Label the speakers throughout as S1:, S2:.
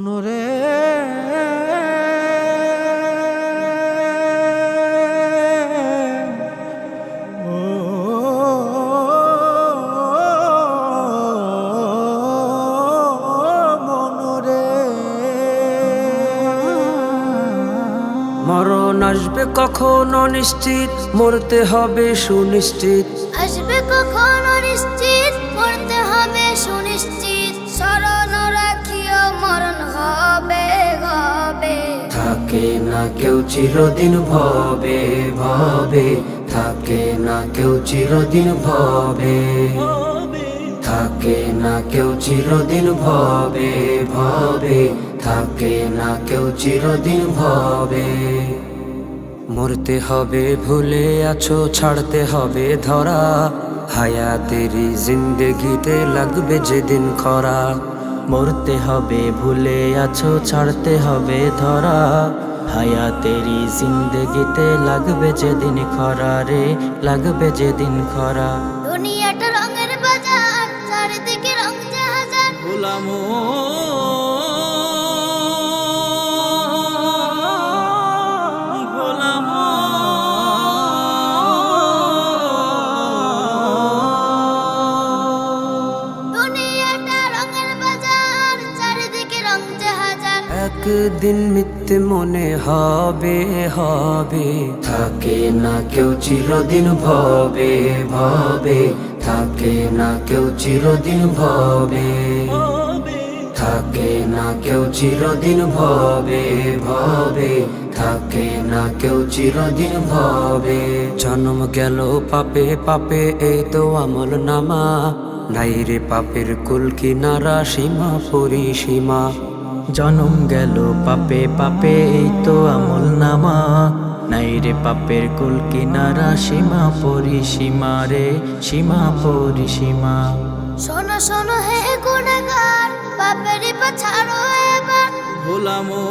S1: মনরে ও মনরে
S2: মরণ আসবে কখনো নিশ্চিত মরতে হবে সুনিশ্চিত।
S3: আসবে কখনো
S2: থাকে না কেউ চিরদিন ভবে ভবে। থাকে না কেউ চিরদিন ভবে। থাকে না কেউ চিরদিন ভবে ভবে। থাকে না কেউ চিরদিন ভবে। মরতে হবে, ভুলে আছো, ছাড়তে হবে ধরা। হায়াতেরি জিন্দগিতে লাগবে যেদিন খরা।
S1: মরতে হবে ভুলে আছো ছাড়তে হবে ধরা। হায়াতেরি জিন্দগিতে লাগবে যেদিন খরা রে লাগবে যেদিন খরা।
S3: দুনিয়াটা রঙের বাজার চারিদিকে রং জাহাজার।
S1: গোলামো
S2: একদিন মিথ্যে মনে হবে হবে। থাকে না কেউ চিরদিন ভবে ভবে। থাকে না কেউ চিরদিন ভবে। থাকে না কেউ চিরদিন ভবে ভবে। থাকে না কেউ চিরদিন ভবে। জন্ম গেল পাপে পাপে এই তো আমল নামা। নাই রে পাপের কুল কিনারা সীমা পরিসীমা।
S1: জনম গেল পাপে পাপে এই তো আমল নামা। নাই রে পাপের কুল কিনারা সীমা পরিসীমা রে সীমা পরিসীমা।
S3: শোনো শোনো হে গুণাগার পাপের পাছারো এবার।
S1: গোলামো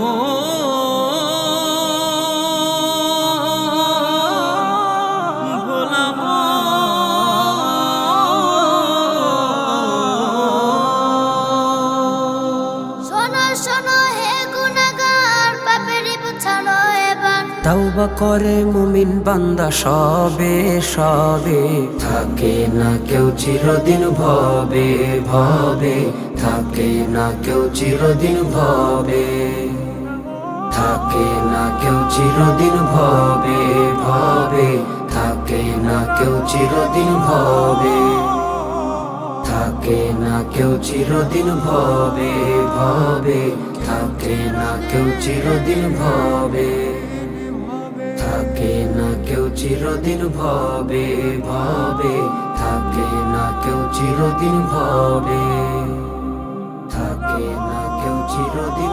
S3: শোনো হে এবার।
S2: তাওবা করে মুমিন বান্দা সবে সবে। থাকে না কেউ চিরদিন ভবে ভবে। থাকে না কেউ চিরদিন ভবে। থাকে না কেউ চিরদিন ভবে ভবে। থাকে না কেউ চিরদিন ভবে। থাকে না কেউ চিরদিন ভবে ভবে। থাকে না কেউ চিরদিন ভবে। থাকে না কেউ চিরদিন ভবে ভবে। থাকে না কেউ চিরদিন ভবে। থাকে না কেউ চিরদিন